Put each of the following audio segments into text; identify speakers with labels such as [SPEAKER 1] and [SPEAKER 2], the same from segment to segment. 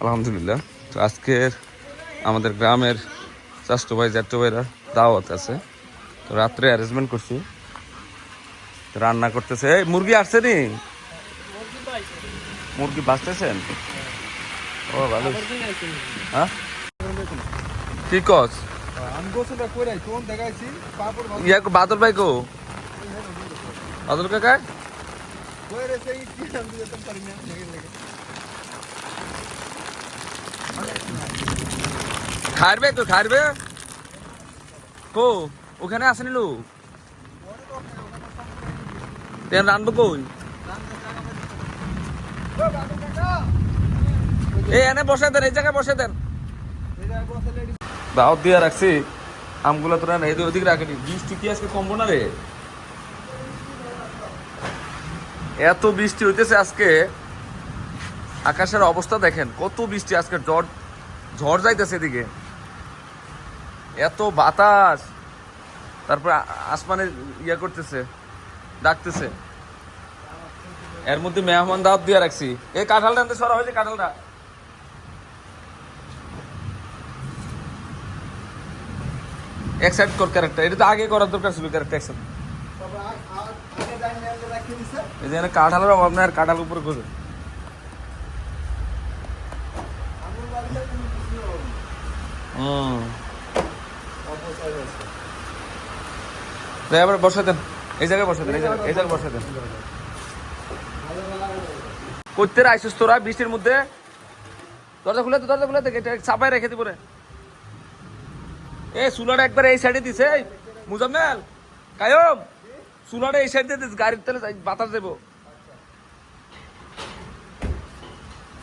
[SPEAKER 1] আলহামদুলিল্লাহ। তো আজকের আমাদের গ্রামের চাষ্ট ভাই জ্যাঠো ভাইরা দাওয়াত আছে। তো রাত্রে অ্যারেঞ্জমেন্ট করছি। রান্না করতেছে। এই, মুরগি আসছে নি? মুরগি বাঁচতেছেন? ও, ভালো। হ্যাঁ? কি কস? বাদল ভাই কো? বাদল কাকা
[SPEAKER 2] করে সেই কি আমি যেতে পারি না লেগে লেগে
[SPEAKER 1] খাইবে তো খাইবে কো, ওখানে আসেনি লোক তেন রানবো কই? এই, এনে বসে দেন, এই জায়গায় বসে দেন। দাওয়াত দিয়ে রাখছি, আমগুলো তোরা এদিক ওদিক রাখেনি বৃষ্টি কি আজকে কমবো না রে? এত বৃষ্টি হইতেছে আজকে। আকাশের অবস্থা দেখেন, কত বৃষ্টি আজকে, ঝড় ঝড় যাইতেছে এদিকে। এত বাতাস। তারপর আসমানে ইয়া করতেছে, ডাকতেছে। এর মধ্যে মেহমান দাওয়াত দিয়ে রাখছি। এই কাঁঠালটা আনতে সরা হয়েছে কাঁঠালটা। এক সাইড কর ক্যারেক্টার এটা তো আগে করার দরকার ছিল ক্যারেক্টার এক সাইড এই যে কাঁঠালের অভাব নেই আর কাঁঠাল উপরে করে হুম। দেন। এই জায়গায় এই জায়গায় করতে তোরা, বৃষ্টির মধ্যে? দরজা খুলে দরজা খুলে এটা চাপায় রেখে এ, চুলাটা একবার এই সাইডে দিছে মুজাম্মেল, কায়ম। চুলাটা এই সাইডে দিস, গাড়ির তেলে বাতাস দেবো।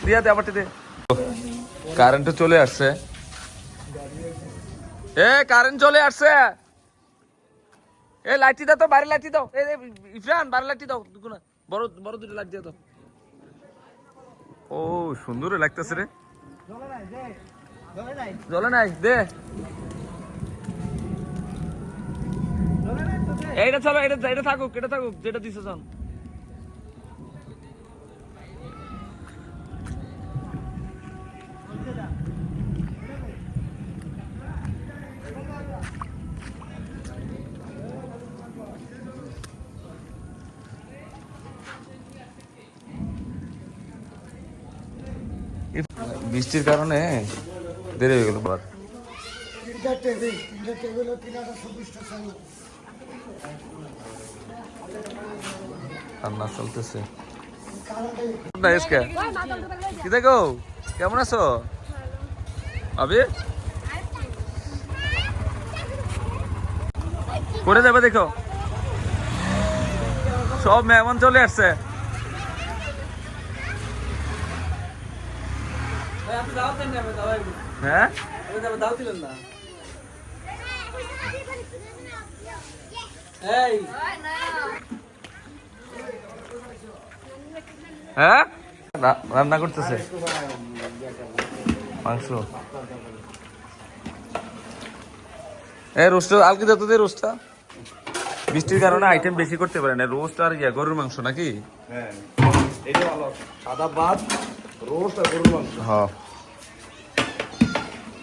[SPEAKER 1] দিয়া দে আবার দে। কারেন্ট চলে আসছে। এ কারেন্ট চলে আসছে। এ লাইটি দাও তো বাইরে লাইটি দাও। এ ইফরান বাইরে লাইটি দাও দুটো না বড় বড় দুটো লাইট দিয়ে দাও। ও, সুন্দর লাগতেছে রে। জলে নাই, দে। এইটা চলো এটা এটা থাকুক এটা থাকুক, যেটা দিছে বৃষ্টির কারণে দেরি হয়ে গেল বার রান্না চলতেছে। কি? দেখো কেমন আছো? আবি? করে যাবে দেখো। সব মেহমান চলে আসছে। হ্যাঁ? হ্যাঁ? রান্না করতেছে। মাংস। এ রোস্ট আলকে যত দিয়ে রোস্টটা। বৃষ্টির কারণে আইটেম বেশি করতে পারে না। রোস্ট আর ইয়া গরুর মাংস নাকি?
[SPEAKER 2] হ্যাঁ এটা ভালো। সাদা ভাত রোস্ট আর গরুর মাংস।
[SPEAKER 1] হ্যাঁ।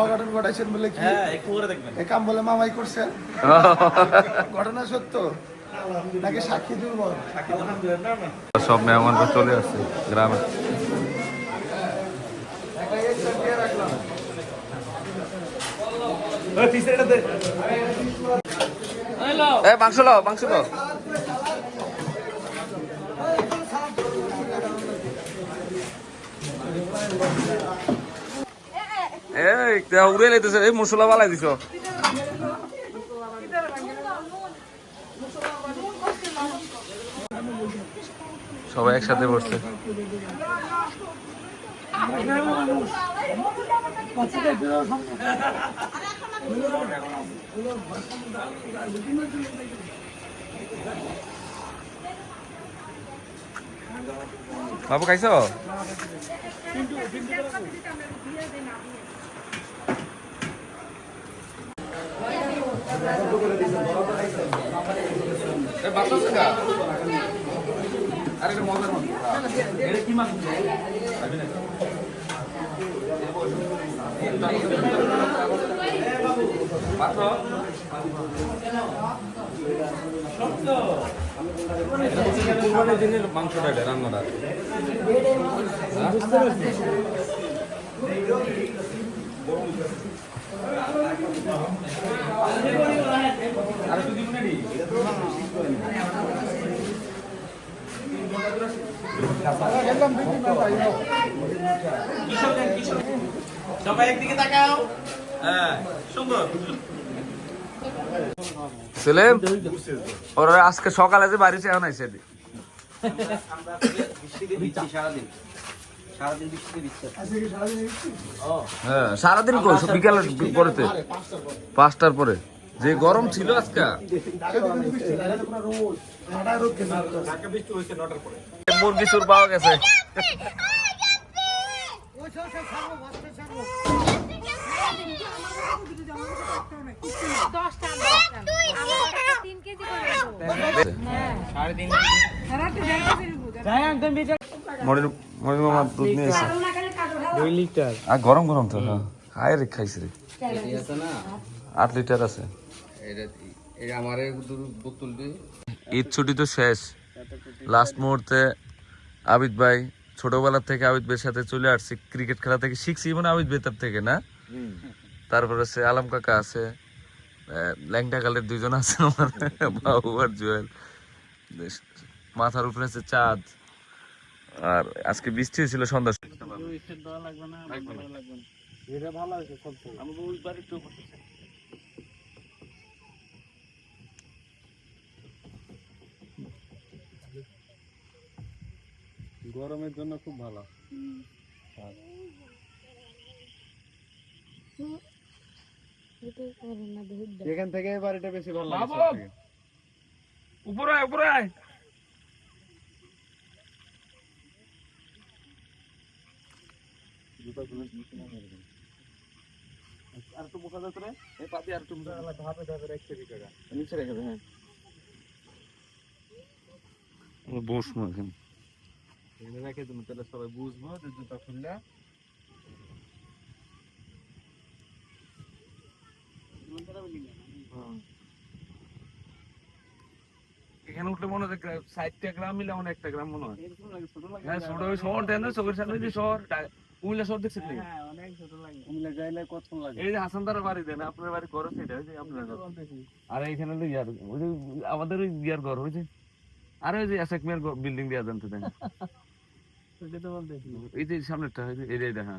[SPEAKER 3] অঘটন ঘটাইছেন বলে কি? এই কাম বলে মামাই করছেন। ঘটনা সত্য? নাকি সাক্ষী দুর্বল?
[SPEAKER 1] সব মেহমানরা চলে আসছে গ্রামে। এ মাংস লাও মাংস লাও। এই উড়ে এই মশলা বালাই দিছ। সবাই একসাথে বসছে। বাবু খাইছো? কুরবানির দিনের মাংসটা এটা রান্নাটা
[SPEAKER 4] হ্যাঁ সুন্দর
[SPEAKER 1] আজকে সকালে যে এখন আইসে
[SPEAKER 4] বৃষ্টিতে দিচ্ছি সারাদিন।
[SPEAKER 1] হ্যাঁ সারাদিন কই সব বিকাল পরেতে? পাঁচটার পরে। যে গরম ছিল আজকে? মুরগি চুর পাওয়া গেছে।
[SPEAKER 5] দশটা তিন কেজি করে
[SPEAKER 1] মরির মরির মামা দুধ নিয়ে এসে।
[SPEAKER 6] দুই লিটার।
[SPEAKER 1] আর গরম গরম তো হ্যাঁ। হায় রে খাইছে রে। আট লিটার আছে। ঈদ ছুটি তো শেষ। লাস্ট মুহূর্তে আবিদ ভাই ছোটবেলা থেকে আবিদ ভাইয়ের সাথে চলে আসছি ক্রিকেট খেলা থেকে। শিখছি মানে আবিদ ভাই থেকে না? তারপরে সে আলম কাকা আছে ল্যাংটা কালের দুইজন আছে আমার বাবু আর জুয়েল। মাথার উপরে আছে চাঁদ। আর আজকে বৃষ্টি হয়েছিল সন্ধ্যা
[SPEAKER 6] গরমের জন্য খুব ভালো। এখান থেকে বাড়িটা বেশি ভালো লাগে
[SPEAKER 1] উপরে উপরে
[SPEAKER 6] আর এই পাতি আর ধাপে ধাপে নিচে রেখে দেবে হ্যাঁ।
[SPEAKER 1] বসবো এখন।
[SPEAKER 6] এখানে রেখে দেবো তাহলে সবাই বুঝব যে জুতা খুললে।
[SPEAKER 1] এখানে উঠলে মনে হয় ষাটটা গ্রাম মিলে একটা গ্রাম মনে হয়। হ্যাঁ ছোট শহর দেন না চোখের সামনে যে শহর। কুমিল্লা শহর দেখছেন নি?
[SPEAKER 6] কুমিল্লা যাইলে কতক্ষণ লাগে?
[SPEAKER 1] এই যে হাসানদার বাড়ি দেন আপনার বাড়ি ঘর ওই যে আপনার ঘর। আর এইখানে হলো ইয়ার ওই যে আমাদের ওই ইয়ার ঘর হয়েছে আর ওই যে মেয়ের বিল্ডিং দিয়া দেন।
[SPEAKER 6] তো
[SPEAKER 1] এই যে সামনেরটা ওই যে এরিয়া দেখা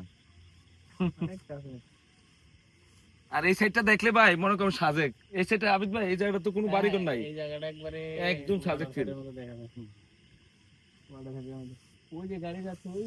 [SPEAKER 1] আর এই সাইডটা দেখলে ভাই মনে করেন সাজেক। এই সাইডটা আবিদ ভাই এই জায়গাটা তো কোনো বাড়ি ঘর নাই।
[SPEAKER 6] এই জায়গাটা একবারে
[SPEAKER 1] একদম সাজেক ছিল
[SPEAKER 6] ওই যে গাড়ি যাচ্ছে ওই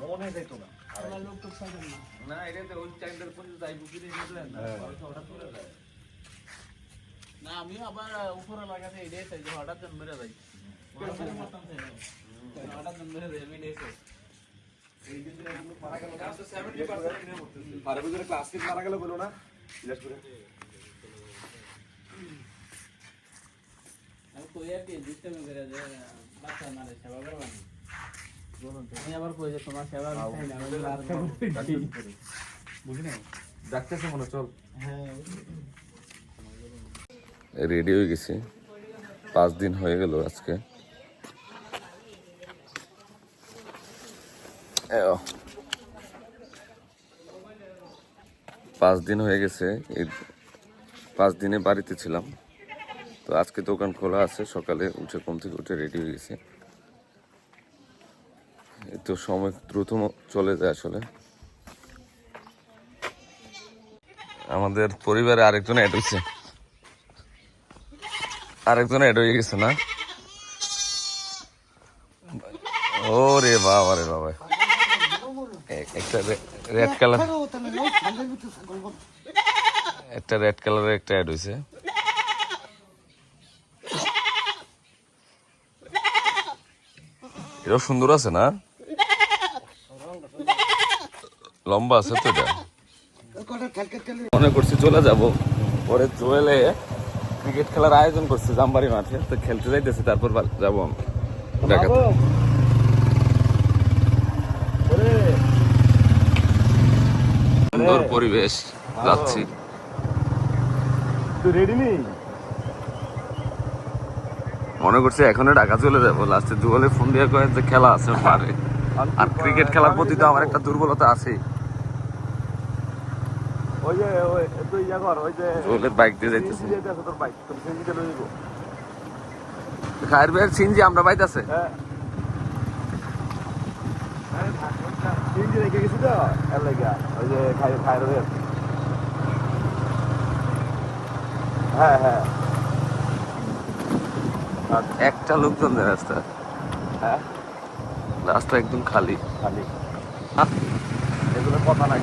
[SPEAKER 4] তো পাইতাম না।
[SPEAKER 1] না এটা তো ওই টাইমটার পর্যন্ত যাইবো কি রে হঠাৎ করে যায়।
[SPEAKER 4] না আমিও আবার উপরে লাগাতে এটাই চাই যে হঠাৎ জন মেরে যাই হঠাৎ জন যাই আমি এটাই চাই।
[SPEAKER 2] মারা গেল বলো না
[SPEAKER 4] আমি কই আর কি ডিস্টার্ব করে বাচ্চা মারে সেবা করবা না আমি আবার কই যে তোমার সেবা আমি না আমি আর
[SPEAKER 1] বুঝি না ডাক্তারকে মনে চল।
[SPEAKER 4] হ্যাঁ।
[SPEAKER 1] রেডি হয়ে গেছি। পাঁচ দিন হয়ে গেল আজকে। পাঁচ দিন হয়ে গেছে এই পাঁচ দিনে বাড়িতে ছিলাম। তো আজকে দোকান খোলা আছে সকালে উঠে কম থেকে উঠে রেডি হয়ে গেছি। তো সময় দ্রুত চলে যায় আসলে। আমাদের পরিবারে আরেকজন অ্যাড হয়েছে আরেকজন অ্যাড হয়ে গেছে না? ও রে বাবা রে বাবা। একটা রেড কালার একটা রেড কালারের একটা অ্যাড হয়েছে এটাও সুন্দর আছে না? লম্বা আছে তো এটা। মনে করছি চলে যাব। পরে চলে ক্রিকেট খেলার আয়োজন করছে জামবাড়ি মাঠে তো খেলতে যাইতেছে তারপর যাব আমি। ঢাকাতে সুন্দর পরিবেশ যাচ্ছি।
[SPEAKER 2] রেডি নেই
[SPEAKER 1] মনে করছি এখনও ঢাকা চলে যাব। লাস্টে দুয়ালে ফোন দিয়ে কয়ে যে খেলা আছে পারে। আর ক্রিকেট খেলার প্রতি তো আমার একটা দুর্বলতা আছেই।
[SPEAKER 2] ওই যে ওই তুই ইয়া কর ওই যে
[SPEAKER 1] বাইক দিয়ে যাইতেছি
[SPEAKER 2] সিএনজি আছে তোর বাইক
[SPEAKER 1] খায়ের বের সিনজি আমরা বাইতেছে
[SPEAKER 2] হ্যাঁ সিএনজি রেখে গেছি তো এর লাগা ওই যে খাই খাই রয়ে হ্যাঁ হ্যাঁ
[SPEAKER 1] আর একটা লোকজন রাস্তা
[SPEAKER 2] হ্যাঁ
[SPEAKER 1] রাস্তা একদম খালি
[SPEAKER 2] খালি এগুলো কথা নাই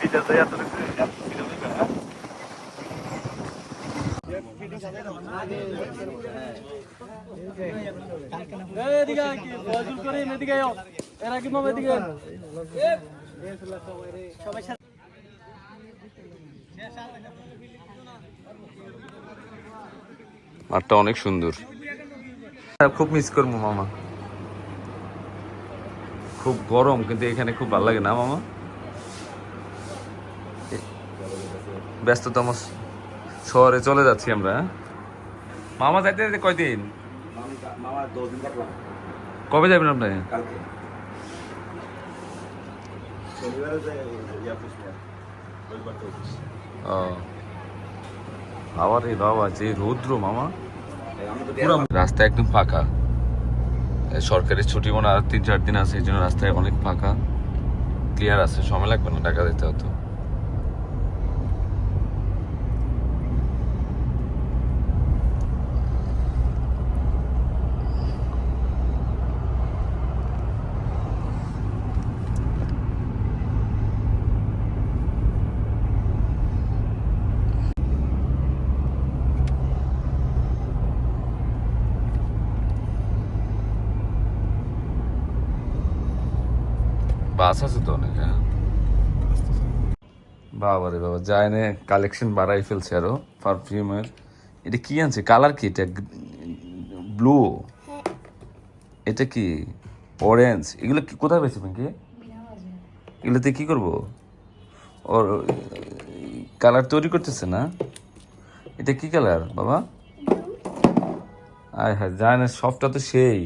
[SPEAKER 2] ডিটেলস এত এত হ্যাঁ
[SPEAKER 6] এদিকে আয়, কি ফজল করিম এদিকে আয় এরা কি মামা এদিকে আয়। সবাই সাথে
[SPEAKER 1] মাঠটা অনেক সুন্দর। খুব মিস করব, মামা। খুব গরম, কিন্তু এখানে খুব ভালো লাগে না, মামা? ব্যস্ততম শহরে চলে যাচ্ছি আমরা হ্যাঁ? মামা যাইতে যাইতে কয়দিন?
[SPEAKER 2] দিন
[SPEAKER 1] কবে যাবেন আপনি? ও আবার এই বাবা যে রৌদ্র মামা। পুরো রাস্তা একদম ফাঁকা। এ, সরকারি ছুটি মনে আর তিন চার দিন আছে এই জন্য রাস্তায় অনেক ফাঁকা। ক্লিয়ার আছে সময় লাগবে না ঢাকা যেতে হতো বাস আছে তো অনেক। হ্যাঁ বাবা রে বাবা যায় না কালেকশন বাড়াই ফেলছে আরও পারফিউমের এটা কি আনছে? কালার কি এটা? ব্লু এটা কি? অরেঞ্জ এগুলো কি কোথায় পেয়েছে পিঙ্কি? এগুলোতে কি করব? ওর কালার তৈরি করতেছে না? এটা কি কালার বাবা? আয় হ্যাঁ যায় না সবটা তো সেই।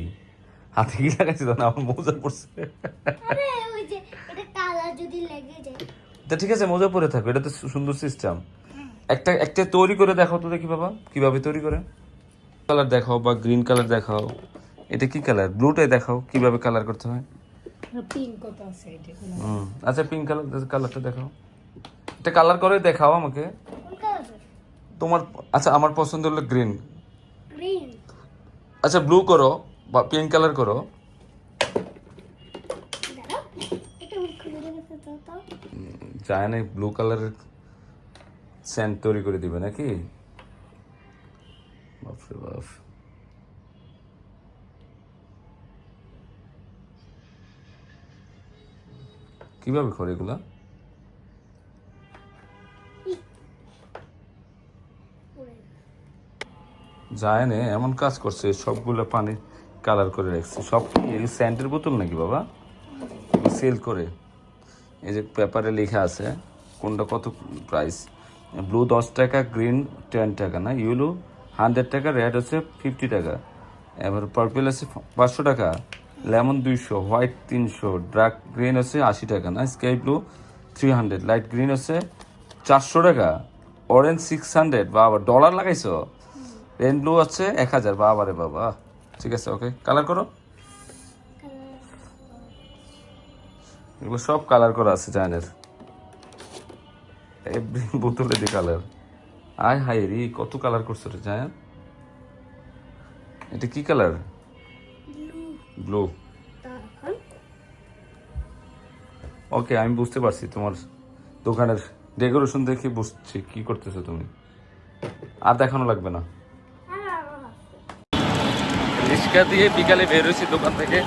[SPEAKER 1] হাতে কি লাগাইছে তো না আমার মজা পড়ছে।
[SPEAKER 5] আরে ওই যে এটা কালার যদি লেগে যায়।
[SPEAKER 1] তা ঠিক আছে মজা পড়ে থাকো এটা তো সু- সুন্দর সিস্টেম একটা একটা তৈরি করে দেখাও তো দেখি বাবা কীভাবে তৈরি করে। কালার দেখাও বা গ্রিন কালার দেখাও। এটা কি কালার? ব্লুটাই দেখাও কীভাবে কালার করতে হয়।
[SPEAKER 5] পিঙ্ক কত আছে এটা
[SPEAKER 1] হুম আচ্ছা পিঙ্ক কালার কালারটা দেখাও। এটা কালার করে দেখাও আমাকে। তোমার আচ্ছা আমার পছন্দ হলো গ্রিন
[SPEAKER 5] গ্রিন
[SPEAKER 1] আচ্ছা ব্লু করো। পিঙ্ক কালার করো।
[SPEAKER 5] দাঁড়াও এটা খুলে গেছে তো তো
[SPEAKER 1] চায় না ব্লু কালারের স্যান্ড তৈরি করে দিবে নাকি? বাপরে বাপ। কীভাবে করে এগুলা? যায় না এমন কাজ করছে সবগুলো পানি কালার করে রাখছে। সব কি? স্যান্ডের বোতল নাকি বাবা? সেল করে। এই যে পেপারে লেখা আছে, কোনটা কত প্রাইস ব্লু দশ টাকা গ্রিন টেন টাকা, না? ইউলো হান্ড্রেড টাকা রেড হচ্ছে ফিফটি টাকা। এবার পার্পেল আছে পাঁচশো টাকা লেমন দুইশো হোয়াইট তিনশো ডার্ক গ্রিন হচ্ছে আশি টাকা, না? Sky blue three hundred light green হচ্ছে চারশো টাকা অরেঞ্জ সিক্স হান্ড্রেড বাবা ডলার লাগাইছো? রেন ব্লু হচ্ছে এক হাজার বাবা রে বাবা। ঠিক আছে ওকে কালার করো। এগুলো সব কালার করা আছে, জানের। এভরি বোতলে দিয়ে কালার আয় হায় রে, কত কালার করছ রে জায়ান এটা কি কালার ব্লু ওকে আমি বুঝতে পারছি তোমার দোকানের ডেকোরেশন দেখে বুঝছি কি করতেছো তুমি। আর দেখানো লাগবে না। রিক্সা দিয়ে বিকালে বের হয়েছি দোকান থেকে।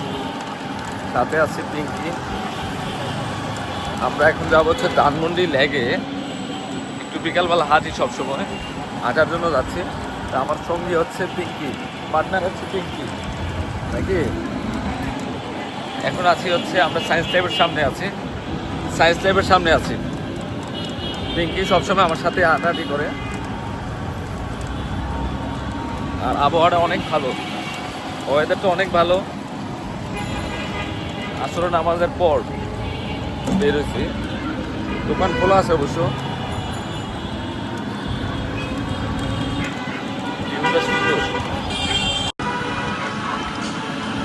[SPEAKER 1] সাথে আছে পিঙ্কি। আমরা এখন যাব হচ্ছে ধানমন্ডি লেগে। একটু বিকালবেলা হাঁটি সবসময়, হাঁটার জন্য যাচ্ছি। তা আমার সঙ্গী হচ্ছে পিঙ্কি, পার্টনার হচ্ছে পিঙ্কি। নাকি? এখন আছি হচ্ছে, আমরা সায়েন্স ল্যাবের সামনে আছি। সায়েন্স ল্যাবের সামনে আছি। পিঙ্কি সবসময় আমার সাথে হাঁটাহাঁটি করে। আর আবহাওয়াটা অনেক ভালো। ওয়েদারটা অনেক ভালো। আসলে নামাজের পর বের হয়েছি। দোকান খোলা আছে অবশ্য।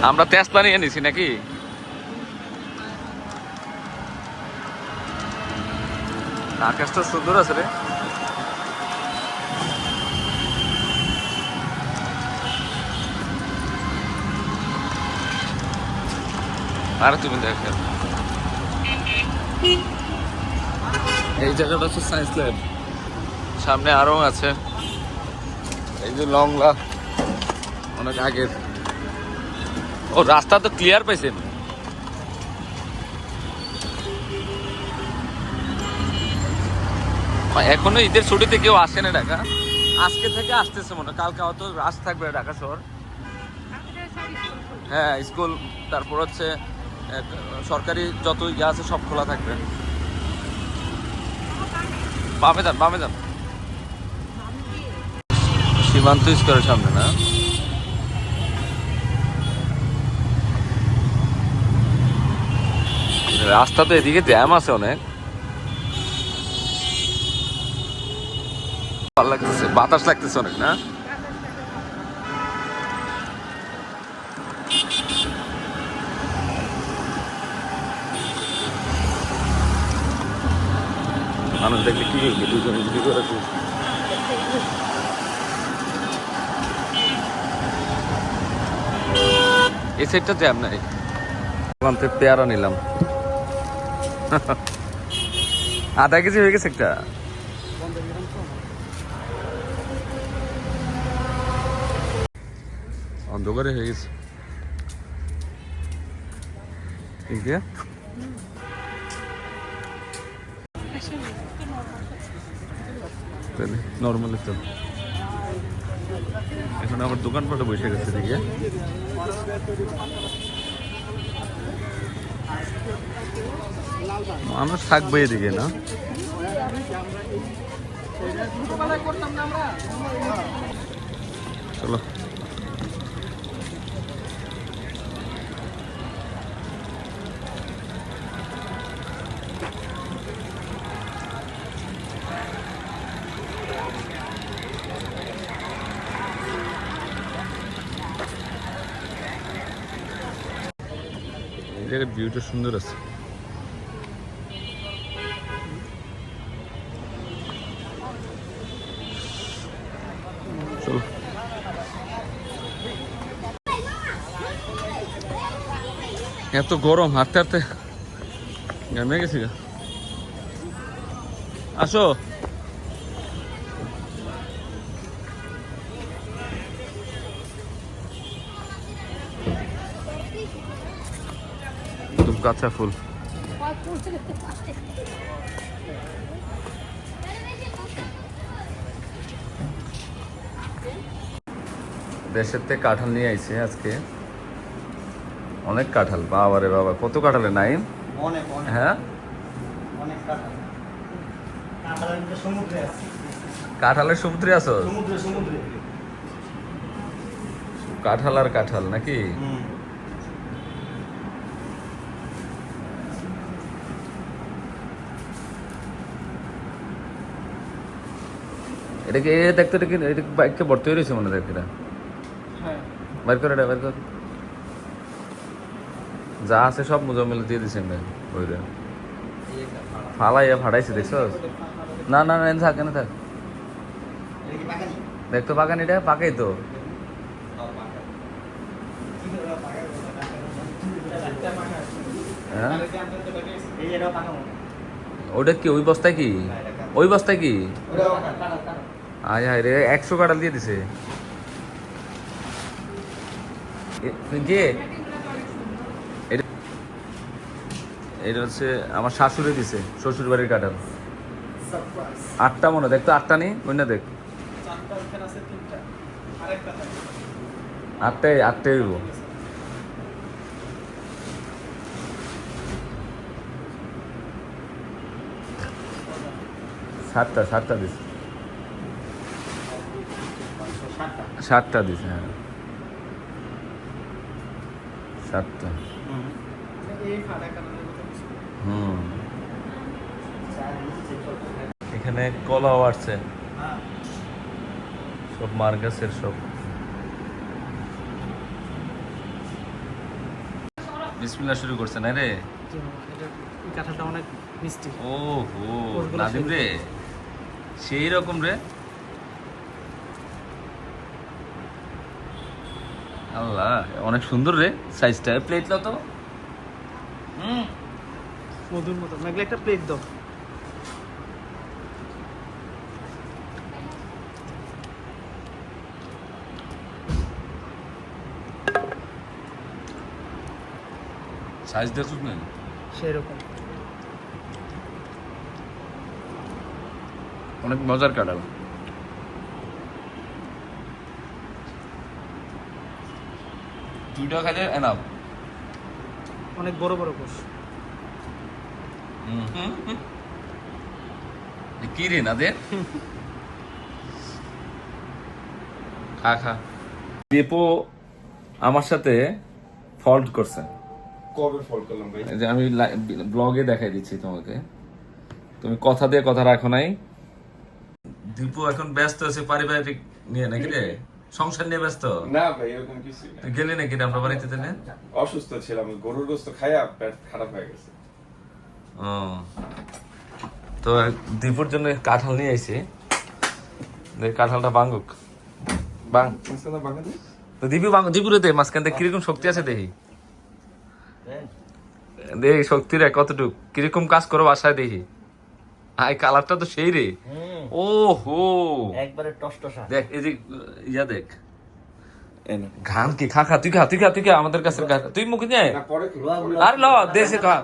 [SPEAKER 1] আমরা তেজলা নিয়ে নিছি নাকি আকাশটা সুন্দর আছে রে। আর তুমি দেখেন এই জায়গাটা হচ্ছে সায়েন্স ল্যাব সামনে আরও আছে। এই যে লংলা অনেক আগের। ও রাস্তা তো ক্লিয়ার পাইছেন। এখনও ঈদের ছুটিতে কেউ আসে না ঢাকা। আজকে থেকে আসতেছে মনে হয়। কালকে অত রাস থাকবে ঢাকা শহর। হ্যাঁ স্কুল তারপর হচ্ছে সরকারি যত ইয়ে আছে সব খোলা থাকবে। বামে যান বামে যান। সীমান্ত স্কোয়ারের সামনে, না? রাস্তা তো এদিকে জ্যাম আছে অনেক। ভালো লাগতেছে, বাতাস লাগতেছে অনেক, না? মানুষ দেখলে কি করবে করে এই সাইডটা জ্যাম নাই। ওখান থেকে পেয়ারা নিলাম। আধা কেজি হয়ে গেছে একটা। অন্ধকারে হয়ে গেছে। ঠিক আছে তাহলে নর্মালি চল এখন আমার দোকানপাটে বসে গেছে দিকে মানুষ থাকবে এদিকে না? চলো। জায়গার ভিউটা সুন্দর আছে। চলো। এত গরম হাঁটতে হাঁটতে গেছি। আসো। কাঁচা ফুল। দেশের থেকে কাঁঠাল নিয়ে আইছে আজকে। অনেক কাঁঠাল বাবা রে বাবা কত কাঁঠালে নাই? হ্যাঁ?
[SPEAKER 6] অনেক কাঁঠাল। কাঁঠালের সমুদ্রে আছে।
[SPEAKER 1] কাঁঠালের সমুদ্রে আছো?
[SPEAKER 6] সমুদ্রে সমুদ্রে।
[SPEAKER 1] কাঁঠাল আর কাঁঠাল নাকি?
[SPEAKER 6] হুম
[SPEAKER 1] এটাকে এ দেখতে এটা কি এটা বাইককে ভর্তি হয়ে রয়েছে মনে দেখ এটা।
[SPEAKER 6] হ্যাঁ।
[SPEAKER 1] বাইর কর এটা বাইর কর। যা আছে সব মুজামিল দিয়ে দিছে আমরা ওইটা ফালাইয়া ফাড়াইছে দেখছ? না না না এনে থাক এনে থাক। দেখ তো বাগান এটা পাকাই তো। হ্যাঁ? ওটা কি ওই বস্তায় কি? ওই বস্তায় কি? আয় হায় রে, একশো কাটাল দিয়ে দিছে। কে? এটা হচ্ছে আমার শাশুড়ি দিছে শ্বশুর বাড়ির কাটাল আটটা মনে দেখ তো আটটা নেই, ওই না দেখ। আটটাই আটটাই হইব। সাতটা সাতটা দিছে। সাতটা দিছে হ্যাঁ। সাতটা। হুম। এখানে কলাও আসছে। সব মার্গাসের সব। বিসমিল্লাহ শুরু করছে না রে?
[SPEAKER 6] কাঁঠালটা অনেক মিষ্টি।
[SPEAKER 1] ও হো নাদিম রে। সেই রকম রে? আল্লাহ অনেক সুন্দর রে সাইজটা। প্লেট তো। হুম।
[SPEAKER 6] মধুর মতো। মেঘলে একটা প্লেট দাও।
[SPEAKER 1] সাইজ দেখছিস না।
[SPEAKER 6] সেই রকম
[SPEAKER 1] অনেক মজার কাটাল দুইটা খাইলে এনাফ
[SPEAKER 6] অনেক বড় বড় কোষ
[SPEAKER 1] কি রে নাদের খা খা। দীপু আমার সাথে ফল্ট করছে।
[SPEAKER 2] কবে ফল করলাম ভাই?
[SPEAKER 1] যে আমি ব্লগে দেখাই দিচ্ছি তোমাকে। তুমি কথা দিয়ে কথা রাখো নাই। দীপু এখন ব্যস্ত আছে পারিবারিক নিয়ে নাকি রে? সংসার নিয়ে ব্যস্ত?
[SPEAKER 2] না ভাই এরকম কিছু
[SPEAKER 1] গেলি নাকি আমরা বাড়িতে তেলে
[SPEAKER 2] অসুস্থ ছিলাম গরুর গোস্ত খাইয়া পেট খারাপ হয়ে গেছে।
[SPEAKER 1] ও। তো দীপুর জন্য কাঁঠাল নিয়ে আইছি। দেখ কাঁঠালটা বাঙ্গুক বাং
[SPEAKER 2] বাঙালি
[SPEAKER 1] তো দীপু বাং দীপুরে দে মাঝখান থেকে কীরকম শক্তি আছে দেখি। দেখ শক্তি রে কতটুক। কীরকম কাজ করো বাসায় দেখি। আই কালারটা তো সেই রে। ও হো
[SPEAKER 7] একবারে টসটসা।
[SPEAKER 1] দেখ এই যে ইয়া দেখ। ঘাম কি? খা খা তুই খা তুই খা তুই খা আমাদের কাছে খা। তুই মুখে নিয়ে। আর ল দেশে খা।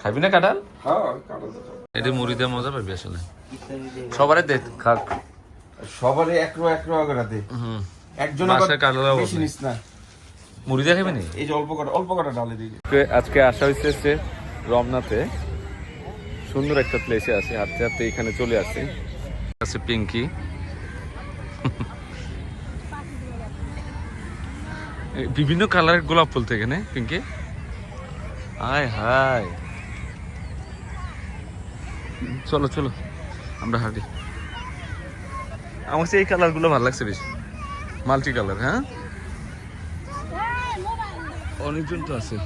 [SPEAKER 1] খাবি না কাঁঠাল?
[SPEAKER 2] হ্যাঁ
[SPEAKER 1] এটা মুড়ি দিয়ে মজা পাবি আসলে। সবারে দে খাক।
[SPEAKER 2] সবারই এক রো এক রো করে দে।
[SPEAKER 1] হুম।
[SPEAKER 2] একজন। বেশি নিস না।
[SPEAKER 1] মুড়ি দিয়ে খাবি নি?
[SPEAKER 2] এই যে অল্প কটা অল্প কটা ডালে দিবি
[SPEAKER 1] আজকে আসা হয়েছে রমনাতে। সুন্দর একটা প্লেসে আছে হাঁটতে হাঁটতে এখানে চলে আসছি। আছে পিঙ্কি। এই বিভিন্ন কালারের গোলাপ ফুল তো এখানে পিঙ্কি? হাই হাই চলো চলো আমরা হাঁটি। আমার এই কালারগুলো ভালো লাগছে বেশি। মাল্টি কালার হ্যাঁ অনেকজন তো আছে।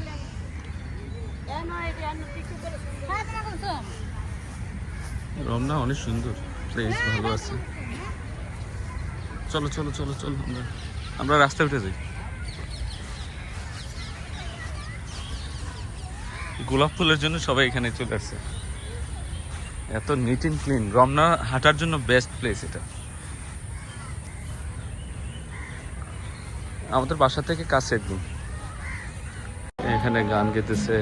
[SPEAKER 1] রমনা অনেক সুন্দর। প্লেস ভালো আছে। চলো চলো চলো চলো আমরা আমরা রাস্তায় উঠে যাই। গোলাপ ফুলের জন্য সবাই এখানে চলে আসছে। এত নিট অ্যান্ড ক্লিন রমনা হাঁটার জন্য বেস্ট প্লেস এটা। আমাদের বাসা থেকে কাছে একদম। এখানে গান গেতেছে।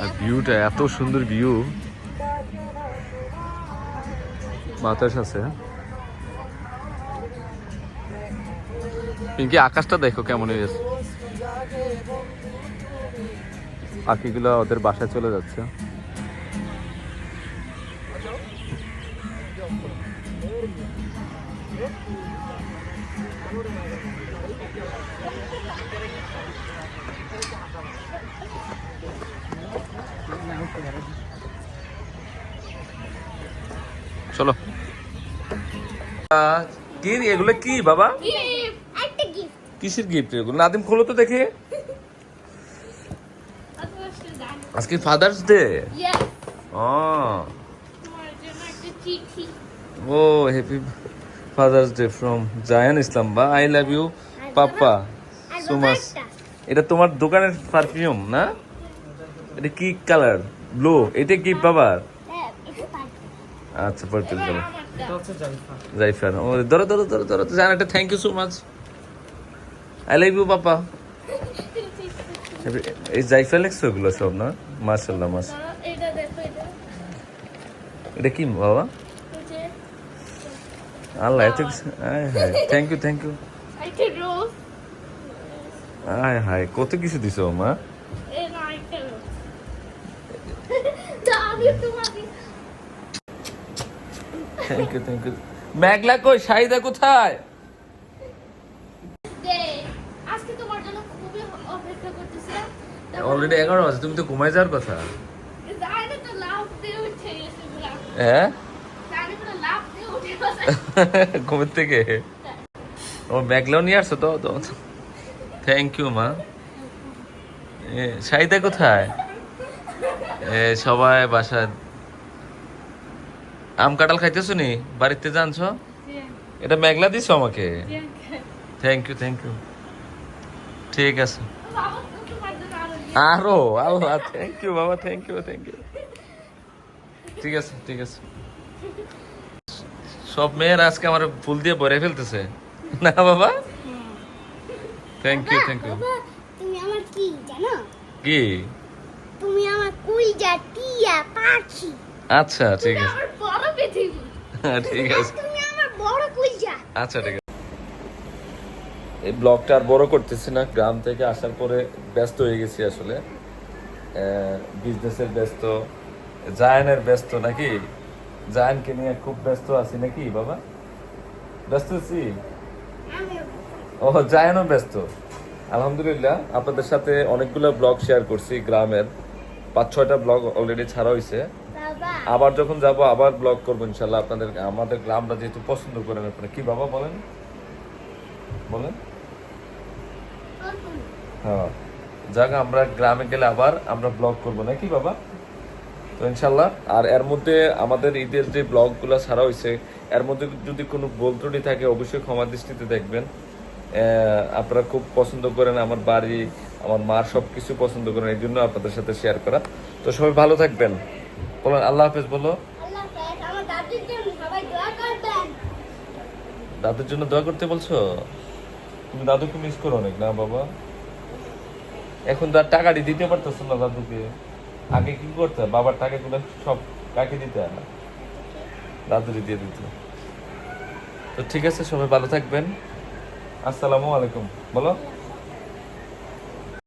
[SPEAKER 1] আর ভিউটা এত সুন্দর ভিউ বাতাস আছে। পিঙ্কি আকাশটা দেখো কেমন হয়ে গেছে। পাখিগুলো ওদের বাসায় চলে যাচ্ছে। চলো। কি এগুলো কি বাবা? কিসের গিফট এগুলো? নাদিম খোলো তো দেখে। আজকে ফাদার্স ডে ও। ও happy father's day from Zayan Islam বা আই লাভ ইউ পাপা
[SPEAKER 5] আর
[SPEAKER 1] সো মাচ এটা তোমার দোকানের পারফিউম না? এটা কি কালার ব্লু এটা কি বাবার?
[SPEAKER 5] হ্যাঁ
[SPEAKER 1] আচ্ছা পার্পল কালার জাইফার। ও ধরো ধরো ধরো ধরো। জান একটা thank you so much I love you papa এই জাইফা লেখছো এগুলো সব না? মার্শাল্লাহ মাস
[SPEAKER 5] এটা
[SPEAKER 1] কি বাবা? আল্লাহ এত আয় হায়। থ্যাংক ইউ থ্যাংক ইউ আয় হায় কত কিছু দিছো মা
[SPEAKER 5] এই না একটা রোজ তো আমি তোমাকে
[SPEAKER 1] thank you thank you Meghla কই শাহিদা কোথায়?
[SPEAKER 5] আজকে তোমার জন্য খুবই অপেক্ষা করতেছিলাম।
[SPEAKER 1] অলরেডি এগারো তুমি তো ঘুমাই যাওয়ার কথা। হ্যাঁ ঘুমের থেকে? ও মেঘলাও নিয়ে আসছো তো? থ্যাংক ইউ মা। শাহিদা কোথায়? এ সবাই বাসায় আম কাঁঠাল খাইতেছো নি? বাড়িতে জানছো? এটা মেঘলা দিছো আমাকে? থ্যাংক ইউ থ্যাংক ইউ ঠিক আছে। আরও? আল্লাহ থ্যাংক ইউ বাবা থ্যাংক ইউ থ্যাংক ইউ ঠিক আছে ঠিক আছে। সব মেয়ের আজকে আমার ফুল দিয়ে ভরে ফেলতেছে। না বাবা? থ্যাংক ইউ থ্যাংক ইউ
[SPEAKER 5] তুমি আমার কি জানো?
[SPEAKER 1] কি?
[SPEAKER 5] তুমি আমার কুইজা টিয়া পাখি।
[SPEAKER 1] আচ্ছা ঠিক আছে।
[SPEAKER 5] আমার বড় পৃথিবী
[SPEAKER 1] ঠিক আছে।
[SPEAKER 5] তুমি আমার বড় কুইজা
[SPEAKER 1] আচ্ছা ঠিক আছে। এই ব্লগটা আর বড় করতেছি না গ্রাম থেকে আসার পরে ব্যস্ত হয়ে গেছি আসলে। বিজনেসের ব্যস্ত জায়ানের ব্যস্ত নাকি? জায়ানকে নিয়ে খুব ব্যস্ত আছি নাকি বাবা? ব্যস্ত আছি? ও জায়ানও ব্যস্ত। আলহামদুলিল্লাহ আপনাদের সাথে অনেকগুলো ব্লগ শেয়ার করছি গ্রামের। পাঁচ ছয়টা ব্লগ অলরেডি ছাড়া হয়েছে আবার যখন যাব, আবার ব্লগ করব, ইনশাল্লাহ আপনাদের, আমাদের গ্রামটা যেহেতু পছন্দ করেন আপনারা কি বাবা বলেন? বলেন? হ্যাঁ। যাক, আমরা গ্রামে গেলে আবার আমরা ব্লগ করব, নাকি বাবা? তো ইনশাল্লাহ, আর এর মধ্যে আমাদের ঈদের যে ব্লগগুলো ছাড়া হয়েছে এর মধ্যে যদি কোনো ভুল ত্রুটি থাকে, অবশ্যই ক্ষমা দৃষ্টিতে দেখবেন। আপনারা খুব পছন্দ করেন আমার বাড়ি, আমার মার সব কিছু পছন্দ করেন, এই জন্য আপনাদের সাথে শেয়ার করা। তো সবাই ভালো থাকবেন। আল্লাহ হাফেজ বলো দাদির জন্য দোয়া করতে বলছো? তুমি দাদুকে মিস করো অনেক না বাবা? এখন তো আর টাকাটি দিতে পারতেছো না দাদুকে। আগে কি করতে? বাবার টাকাগুলো সব কাকে দিতে দাদুরি দিয়ে দিত। তো ঠিক আছে সবাই ভালো থাকবেন। আসসালামু আলাইকুম বলো।